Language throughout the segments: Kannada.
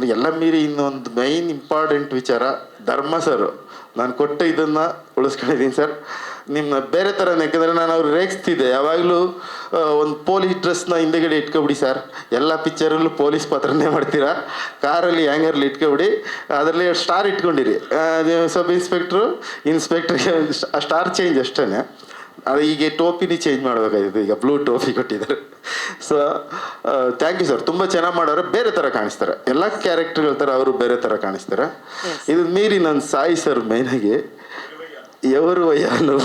ಅದು ಎಲ್ಲ ಮೀರಿ ಇನ್ನೊಂದು ಮೈನ್ ಇಂಪಾರ್ಟೆಂಟ್ ವಿಚಾರ ಧರ್ಮ ಸರ್ ನಾನು ಕೊಟ್ಟ ಇದನ್ನ ಉಳಿಸ್ಕೊಂಡಿದ್ದೀನಿ ಸರ್ ನಿಮ್ಮ ಬೇರೆ ಥರ ಯಾಕಂದರೆ ನಾನು ಅವ್ರು ರೇಗಿಸ್ತಿದ್ದೆ. ಯಾವಾಗಲೂ ಒಂದು ಪೊಲೀಸ್ ಡ್ರೆಸ್ನ ಹಿಂದೆಗಡೆ ಇಟ್ಕೊಬಿಡಿ ಸರ್ ಎಲ್ಲ ಪಿಕ್ಚರಲ್ಲೂ ಪೊಲೀಸ್ ಪಾತ್ರನೇ ಮಾಡ್ತೀರಾ? ಕಾರಲ್ಲಿ ಹ್ಯಾಂಗರ್ಲಿ ಇಟ್ಕೊಬಿಡಿ. ಅದರಲ್ಲಿ ಸ್ಟಾರ್ ಇಟ್ಕೊಂಡಿರಿ. ಸಬ್ ಇನ್ಸ್ಪೆಕ್ಟ್ರು ಇನ್ಸ್ಪೆಕ್ಟ್ರಿಗೆ ಸ್ಟಾರ್ ಚೇಂಜ್ ಅಷ್ಟೇ ಅದು ಈಗ ಟೋಪಿನಿ ಚೇಂಜ್ ಮಾಡಬೇಕಾಗಿತ್ತು ಈಗ ಬ್ಲೂ ಟೋಪಿ ಕೊಟ್ಟಿದ್ದಾರೆ. ಸೊ ಥ್ಯಾಂಕ್ ಯು ಸರ್ ತುಂಬ ಚೆನ್ನಾಗಿ ಮಾಡೋರು ಬೇರೆ ಥರ ಕಾಣಿಸ್ತಾರೆ. ಎಲ್ಲ ಕ್ಯಾರೆಕ್ಟರ್ಗಳ ಥರ ಅವರು ಬೇರೆ ಥರ ಕಾಣಿಸ್ತಾರೆ. ಇದು ಮೀರಿ ನನ್ನ ಸಾಯಿ ಸರ್ ಮೇಯ್ನಾಗಿ ಎವರು ವಯ್ಯಾನು.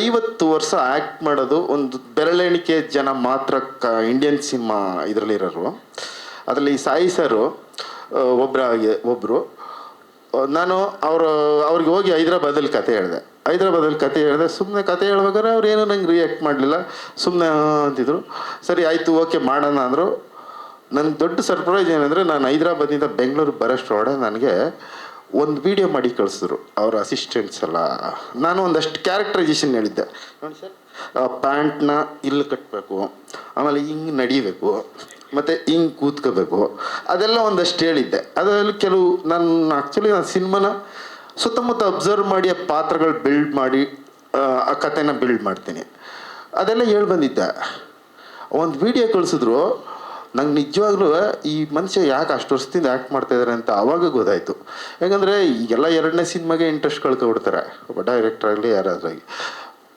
ಐವತ್ತು ವರ್ಷ ಆ್ಯಕ್ಟ್ ಮಾಡೋದು ಒಂದು ಬೆರಳೆಣಿಕೆ ಜನ ಮಾತ್ರ ಕ ಇಂಡಿಯನ್ ಸಿನಿಮಾ ಇದರಲ್ಲಿರೋರು. ಅದರಲ್ಲಿ ಸಾಯಿ ಸರು ಒಬ್ಬರಾಗಿ ಒಬ್ಬರು ನಾನು ಅವರು, ಅವ್ರಿಗೆ ಹೋಗಿ ಹೈದ್ರಾಬಾದಲ್ಲಿ ಕತೆ ಹೇಳಿದೆ. ಹೈದ್ರಾಬಾದಲ್ಲಿ ಕತೆ ಹೇಳಿದೆ ಸುಮ್ಮನೆ ಕತೆ ಹೇಳ್ಬೇಕಾದ್ರೆ ಅವ್ರು ಏನೂ ನಂಗೆ ರಿಯಾಕ್ಟ್ ಮಾಡಲಿಲ್ಲ. ಸುಮ್ಮನೆ ಅಂತಿದ್ರು. ಸರಿ, ಆಯಿತು ಓಕೆ ಮಾಡೋಣ ಅಂದರು. ನನ್ನ ದೊಡ್ಡ ಸರ್ಪ್ರೈಸ್ ಏನಂದರೆ ನಾನು ಹೈದ್ರಾಬಾದಿಂದ ಬೆಂಗಳೂರು ಬರೋಷ್ಟ್ರೊಳಗೆ ನನಗೆ ಒಂದು ವಿಡಿಯೋ ಮಾಡಿ ಕಳಿಸಿದ್ರು ಅವ್ರ ಅಸಿಸ್ಟೆಂಟ್ಸ್ ಎಲ್ಲ. ನಾನು ಒಂದಷ್ಟು ಕ್ಯಾರೆಕ್ಟರೈಸೇಷನ್ ಹೇಳಿದ್ದೆ. ನೋಡಿ ಸರ್ ಪ್ಯಾಂಟ್ನ ಇಲ್ಲಿ ಕಟ್ಟಬೇಕು ಆಮೇಲೆ ಹಿಂಗೆ ನಡಿಬೇಕು. ಮತ್ತು ಹಿಂಗೆ ಕೂತ್ಕೋಬೇಕು. ಅದೆಲ್ಲ ಒಂದಷ್ಟು ಹೇಳಿದ್ದೆ. ಅದರಲ್ಲಿ ಕೆಲವು ನಾನು ಆ್ಯಕ್ಚುಲಿ ನಾನು ಸಿನಿಮಾನ ಸುತ್ತಮುತ್ತ ಅಬ್ಸರ್ವ್ ಮಾಡಿ ಆ ಪಾತ್ರಗಳು ಬಿಲ್ಡ್ ಮಾಡಿ ಆ, ಕಥೆನ ಬಿಲ್ಡ್ ಮಾಡ್ತೀನಿ. ಅದೆಲ್ಲ ಹೇಳಿ ಬಂದಿದ್ದೆ. ಒಂದು ವಿಡಿಯೋ ಕಳಿಸಿದ್ರು. ನಂಗೆ ನಿಜವಾಗ್ಲೂ ಈ ಮನುಷ್ಯ ಯಾಕೆ ಅಷ್ಟು ವರ್ಷದಿಂದ ಆ್ಯಕ್ಟ್ ಮಾಡ್ತಾ ಇದ್ದಾರೆ ಅಂತ ಆವಾಗ ಗೊತ್ತಾಯಿತು. ಯಾಕಂದರೆ ಈಗೆಲ್ಲ ಎರಡನೇ ಸಿನಿಮಾಗೆ ಇಂಟ್ರೆಸ್ಟ್ ಕಳ್ಕೊಬಿಡ್ತಾರೆ. ಒಬ್ಬ ಡೈರೆಕ್ಟರ್ ಆಗಲಿ ಯಾರಾದ್ರಾಗಿ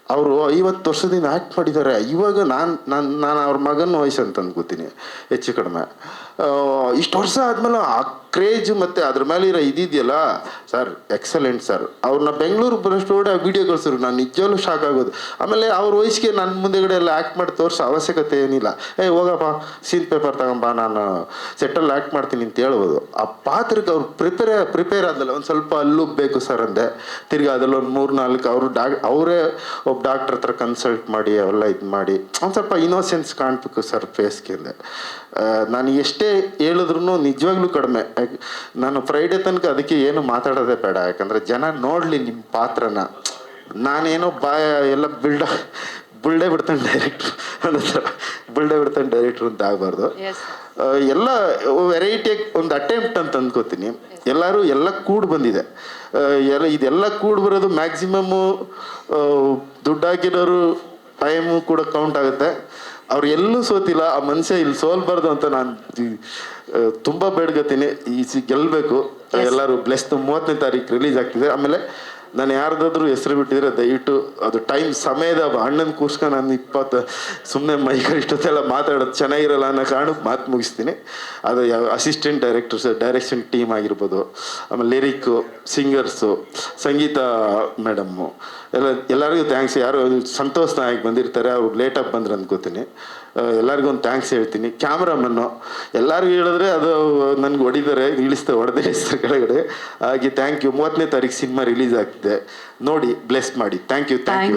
ಅವರು ಐವತ್ತು ವರ್ಷದಿಂದ ಆ್ಯಕ್ಟ್ ಮಾಡಿದ್ದಾರೆ. ಇವಾಗ ನಾನು ನಾನು ನಾನು ಅವ್ರ ಮಗನ ವಯಸ್ಸು ಅಂತ ಅಂದ್ಕೋತೀನಿ ಹೆಚ್ಚು ಕಡಿಮೆ. ಇಷ್ಟು ವರ್ಷ ಆದಮೇಲೆ ಆ ಕ್ರೇಜ್ ಮತ್ತು ಅದ್ರ ಮೇಲೆ ಇರೋ ಇದಿದೆಯಲ್ಲ ಸರ್ ಎಕ್ಸಲೆಂಟ್ ಸರ್ ಅವ್ರನ್ನ ಬೆಂಗಳೂರು ಬರೋಷ್ಟು ಆ ವಿಡಿಯೋ ಕಳ್ಸಿದ್ರು ನಾನು ನಿಜವಾಗ್ಲೂ ಶಾಕ್ ಆಗೋದು. ಆಮೇಲೆ ಅವ್ರ ವಯಸ್ಸಿಗೆ ನನ್ನ ಮುಂದೆಗಡೆ ಎಲ್ಲ ಆ್ಯಕ್ಟ್ ಮಾಡಿ ತೋರಿಸೋ ಅವಶ್ಯಕತೆ ಏನಿಲ್ಲ. ಏ, ಹೋಗಪ್ಪ ಸೀನ್ ಪೇಪರ್ ತಗೊಂಬ, ನಾನು ಸೆಟ್ಟಲ್ಲಿ ಆ್ಯಕ್ಟ್ ಮಾಡ್ತೀನಿ ಅಂತ ಹೇಳ್ಬೋದು. ಆ ಪಾತ್ರಕ್ಕೆ ಅವ್ರು ಪ್ರಿಪೇರ್ ಪ್ರಿಪೇರ್ ಆದಲ್ಲ ಒಂದು ಸ್ವಲ್ಪ ಅಲ್ಲುಬ್ಬೇಕು ಸರ್ ಅಂದೆ. ತಿರ್ಗಿ ಅದರಲ್ಲಿ ಒಂದು ಮೂರು ನಾಲ್ಕು ಅವರು ಡಾಕ್ ಅವರೇ ಒಬ್ಬ ಡಾಕ್ಟ್ರ್ ಹತ್ರ ಕನ್ಸಲ್ಟ್ ಮಾಡಿ ಅವೆಲ್ಲ ಇದು ಮಾಡಿ, ಒಂದು ಸ್ವಲ್ಪ ಇನೋಸೆನ್ಸ್ ಕಾಣಬೇಕು ಸರ್ ಫೇಸ್ಗೆ ಅಂದೆ. ನಾನು ಎಷ್ಟೇ ಹೇಳಿದ್ರು ನಿಜವಾಗ್ಲೂ ಕಡಿಮೆ. ನಾನು ಫ್ರೈಡೇ ತನಕ ಅದಕ್ಕೆ ಏನು ಮಾತಾಡೋದೇ ಬೇಡ. ಯಾಕಂದರೆ ಜನ ನೋಡಲಿ ನಿಮ್ಮ ಪಾತ್ರನ. ನಾನೇನೋ ಬಾಯ ಎಲ್ಲ ಬಿಲ್ಡ ಬುಳ್ಳೆ ಬಿಡ್ತಾನೆ ಡೈರೆಕ್ಟ್ರು. ಅನ್ನೋ ಥರ ಬುಳ್ಳೆ ಬಿಡ್ತಾನೆ ಡೈರೆಕ್ಟ್ರು ಅಂತ ಆಗಬಾರ್ದು. ಎಲ್ಲ ವೆರೈಟಿ ಒಂದು ಅಟೆಂಪ್ಟ್ ಅಂತ ಅಂದ್ಕೋತೀನಿ. ಎಲ್ಲರೂ ಎಲ್ಲ ಕೂಡ್ ಬಂದಿದೆ. ಎಲ್ಲ ಇದೆಲ್ಲ ಕೂಡ್ ಬರೋದು ಮ್ಯಾಕ್ಸಿಮಮ್ಮು ದುಡ್ಡು ಹಾಕಿರೋರು ಟೈಮು ಕೂಡ ಕೌಂಟ್ ಆಗುತ್ತೆ. ಅವ್ರು ಎಲ್ಲೂ ಸೋತಿಲ್ಲ ಆ ಮನುಷ್ಯ ಇಲ್ಲಿ ಸೋಲ್ಬಾರ್ದು ಅಂತ ನಾನು ತುಂಬ ಬೇಡ್ಗತೀನಿ. ಈ ಗೆಲ್ಲಬೇಕು ಎಲ್ಲರೂ ಬ್ಲೆಸ್ ಮೂವತ್ತನೇ ತಾರೀಕು ರಿಲೀಸ್ ಆಗ್ತಿದೆ. ಆಮೇಲೆ ನಾನು ಯಾರ್ದಾದ್ರೂ ಹೆಸರು ಬಿಟ್ಟಿದ್ರೆ ದಯವಿಟ್ಟು ಅದು ಟೈಮ್ ಸಮಯದ ಅಣ್ಣನ ಕೂರ್ಸ್ಕೊಂಡು ನಾನು ಇಪ್ಪತ್ತು ಸುಮ್ಮನೆ ಮೈಕ ಇಷ್ಟೊತ್ತೆಲ್ಲ ಮಾತಾಡೋದು ಚೆನ್ನಾಗಿರಲ್ಲ ಅನ್ನೋ ಕಾರಣಕ್ಕೆ ಮಾತು ಮುಗಿಸ್ತೀನಿ. ಅದು ಯಾವ ಅಸಿಸ್ಟೆಂಟ್ ಡೈರೆಕ್ಟರ್ಸ್ ಡೈರೆಕ್ಷನ್ ಟೀಮ್ ಆಗಿರ್ಬೋದು, ಆಮೇಲೆ ಲಿರಿಕ್ಕು ಸಿಂಗರ್ಸು ಸಂಗೀತ ಮೇಡಮ್ಮು ಎಲ್ಲ, ಎಲ್ಲರಿಗೂ ಥ್ಯಾಂಕ್ಸ್ ಯಾರು ಸಂತೋಷ ನಾಯಕ್ ಬಂದಿರ್ತಾರೆ, ಅವ್ರು ಲೇಟಾಗಿ ಬಂದ್ರೆ ಅಂದ್ಕೋತೀನಿ ಎಲ್ಲರಿಗೂ ಒಂದು ಥ್ಯಾಂಕ್ಸ್ ಹೇಳ್ತೀನಿ. ಕ್ಯಾಮ್ರಾಮನ್ನು ಎಲ್ಲರಿಗೂ ಹೇಳಿದ್ರೆ ಅದು ನನಗೆ ಹೊಡಿತಾರೆ, ಇಳಿಸ್ತಾರೆ, ಹೊಡೆದೇ ಇಳಿಸ್ತಾರೆ ಕೆಳಗಡೆ. ಹಾಗೆ ಥ್ಯಾಂಕ್ ಯು ಮೂವತ್ತನೇ ತಾರೀಕು ಸಿನಿಮಾ ರಿಲೀಸ್ ಆಗ್ತಿದೆ. ನೋಡಿ ಬ್ಲೆಸ್ ಮಾಡಿ. Thank you thank you